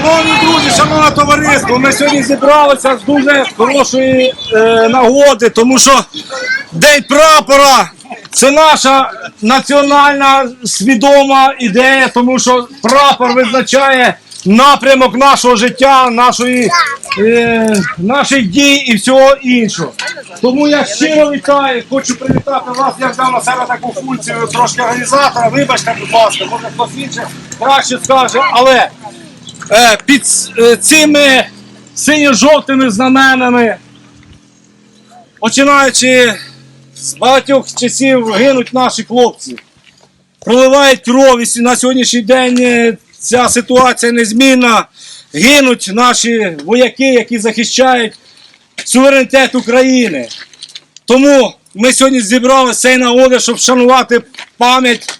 Шановні друзі, шановне товариство, ми сьогодні зібралися з дуже хорошої е, нагоди, тому що День прапора це наша національна свідома ідея, тому що прапор визначає напрямок нашого життя, нашої, е, наших дій і всього іншого. Тому я щиро вітаю, хочу привітати вас, я взяв на себе таку функцію трошки організатора. Вибачте, будь ласка, може хтось інший краще скаже, але під е, цими синьо-жовтими знаменами, починаючи з багатьох часів гинуть наші хлопці, проливають кров, і на сьогоднішній день е, ця ситуація незмінна. Гинуть наші вояки, які захищають суверенітет України. Тому ми сьогодні зібралися цей нагоди, щоб вшанувати пам'ять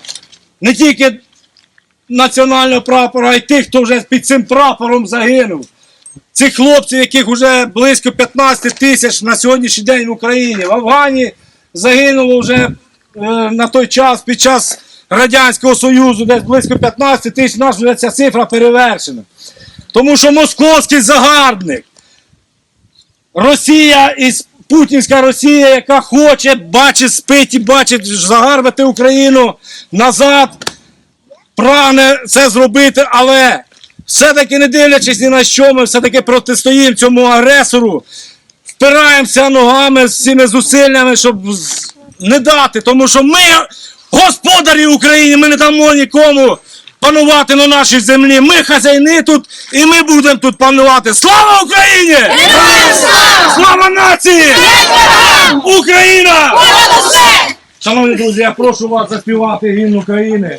не тільки національного прапора, й тих, хто вже під цим прапором загинув. Цих хлопців, яких вже близько 15 тисяч на сьогоднішній день в Україні. В Афгані загинуло вже е, на той час, під час Радянського Союзу, десь близько 15 тисяч, нас вже ця цифра перевершена. Тому що московський загарбник, Росія і Путінська Росія, яка хоче, бачить, спить і бачить загарбати Україну назад, прагне це зробити, але все-таки не дивлячись ні на що, ми все-таки протистоїмо цьому агресору, впираємося ногами з цими зусиллями, щоб не дати, тому що ми господарі України, ми не дамо нікому панувати на нашій землі. Ми хазяїни тут і ми будемо тут панувати. Слава Україні! Слава нації! Україна! Шановні друзі, я прошу вас заспівати гімн України.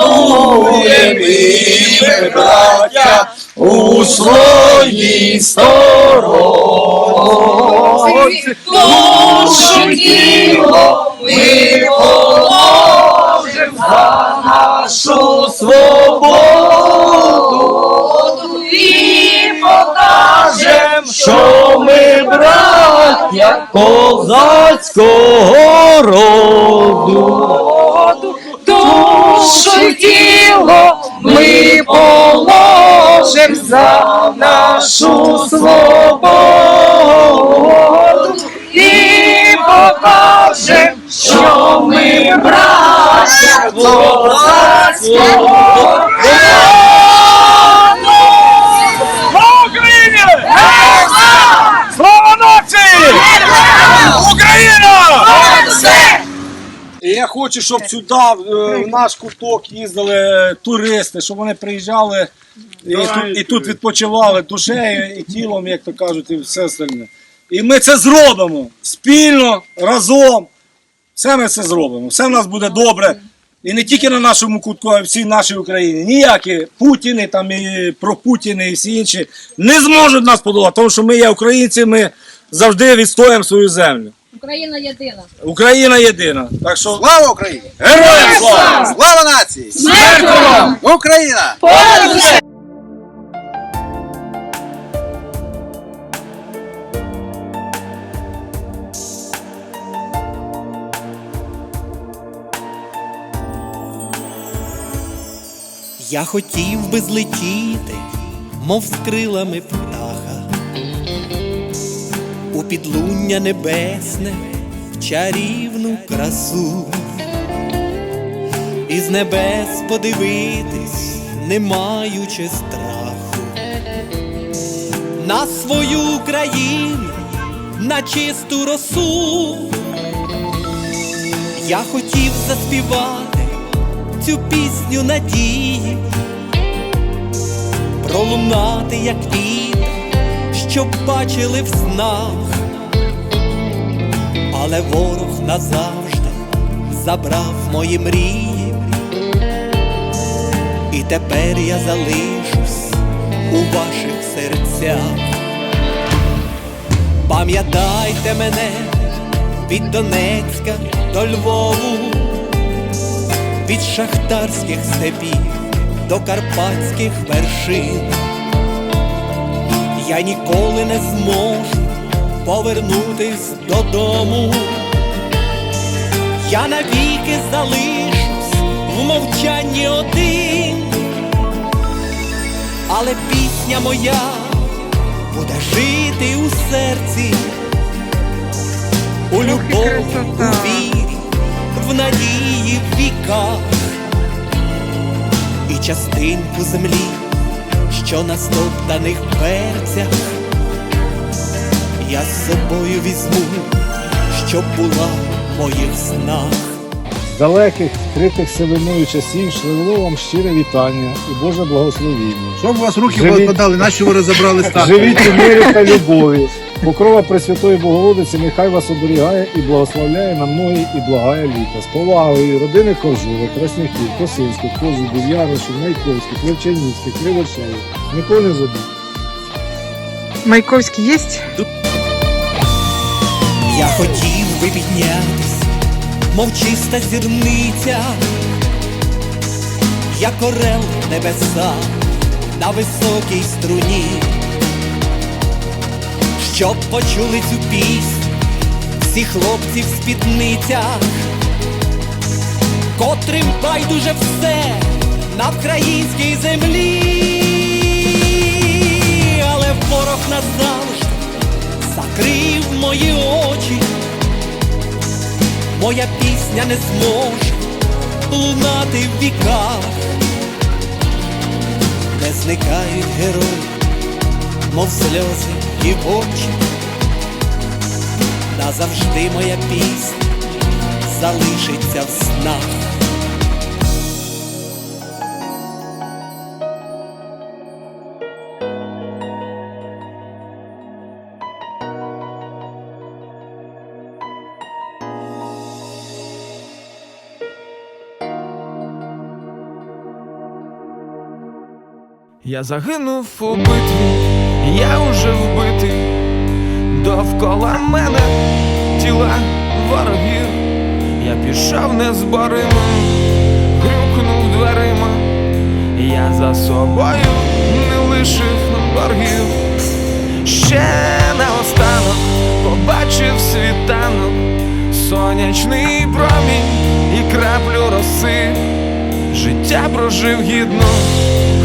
запануємо ми, браття, у своїй сторонці. Душу тіло ми положим за нашу свободу і покажем, що ми браття козацького роду. Душу тіло ми положим за нашу свободу і покажем, що ми браття за роду. Слава Україні! Слава нації! Україна! І я хочу, щоб сюди, е, в наш куток їздили туристи, щоб вони приїжджали і тут, і тут відпочивали душею і тілом, як то кажуть, і все остальне. І ми це зробимо спільно, разом. Все ми це зробимо. Все в нас буде добре. І не тільки на нашому кутку, а й всій нашій Україні. Ніякі Путіни там і пропутіни і всі інші не зможуть нас подолати, тому що ми є українці, ми завжди відстоїмо свою землю. Україна єдина. Україна єдина. Так що Слава Україні! героям слава! Слава нації! Смерть ворогам! Україна! Я хотів би злетіти, мов з крилами підлуння небесне, в чарівну красу, із небес подивитись, не маючи страху, на свою країну, на чисту росу. Я хотів заспівати цю пісню надії, пролунати, як вітер, що бачили в снах, але ворог назавжди забрав мої мрії, і тепер я залишусь у ваших серцях. Пам'ятайте мене від Донецька до Львову, від шахтарських степів до карпатських вершин. Я ніколи не зможу повернутись додому. Я навіки залишусь в мовчанні один, але пісня моя буде жити у серці, у любові, у вірі, в надії в віках. І частинку землі, що на стоптаних перцях я з собою візьму, щоб була в моїх снах. Далеких, критих сивиною часів шлило вам щире вітання і Боже благословіння. Щоб у вас руки Живіть. подали, нащо ви розібрали стати? Живіть у мирі та любові. Покрова Пресвятої Богородиці нехай вас оберігає і благословляє на многі і благає літа. З повагою родини Коржових, Красняків, Косинських, Козубів, Ярошів, Майковських, Левчанівських, Кривошеїв. Не забудь. Майковський єсть? Я хотів би піднятись, мов чиста зірниця, як орел небеса на високій струні, щоб почули цю пісню всі хлопці в спідницях, котрим байдуже все на українській землі, але ворог назавжди закрив мої очі, моя пісня не зможе лунати в віках, де зникають герої, мов сльози і в очі. Назавжди моя пісня залишиться в снах. Я загинув у битві, я уже вбитий, довкола мене тіла ворогів, я пішов незборима, грюкнув дверима, я за собою не лишив боргів. Ще наостанок побачив світанок, сонячний промінь і краплю роси. Життя прожив гідно,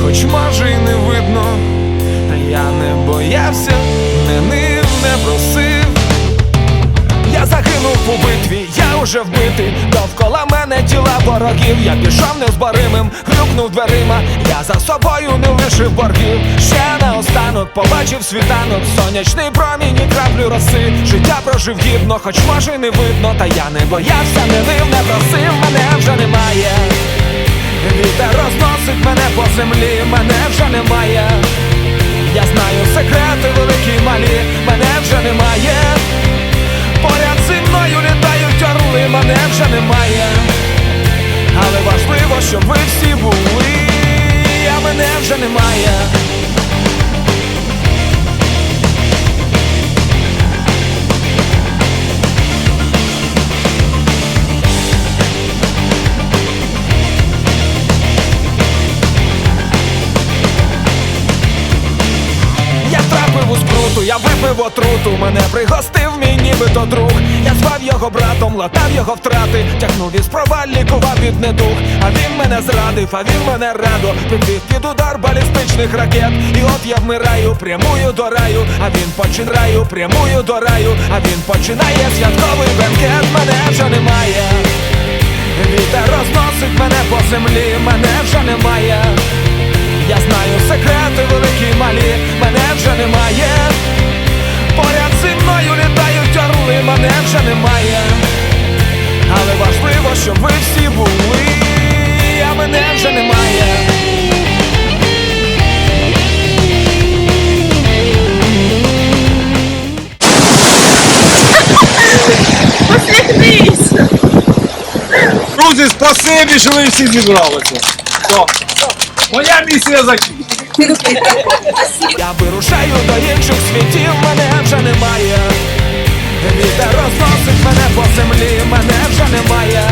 хоч може й не видно, я не боявся, не нив, не просив. Я загинув у битві, я уже вбитий, довкола мене тіла ворогів, я пішов незборимим, грюкнув дверима, я за собою не лишив боргів. Ще наостанок побачив світанок, сонячний промінь і краплю роси. Життя прожив гідно, хоч може не видно, та я не боявся, не нив, не просив, мене вже немає. Вітер розносить мене по землі, мене вже немає. Я знаю секрети великі малі, мене вже немає. Поряд зі мною літають орли, мене вже немає. Але важливо, щоб ви всі були, а мене вже немає. Випив отруту, мене пригостив мій нібито друг. Я звав його братом, латав його втрати, тягнув із проваль, лікував від недуг. А він мене зрадив, а він мене радо підвів під удар балістичних ракет. І от я вмираю, прямую до раю, а він починаю, прямую до раю, а він починає святковий бенкет, мене вже немає. Вітер розносить мене по землі, мене вже немає. Я знаю секрети великі малі, мене вже немає. Вже немає. Але важливо, щоб ви всі були, а мене вже немає. Друзі, спасибі, що ви всі зібралися. Все. Моя місія закінчена. Я вирушаю до інших світів, мене вже немає. Вітер розносить мене по землі, мене вже немає.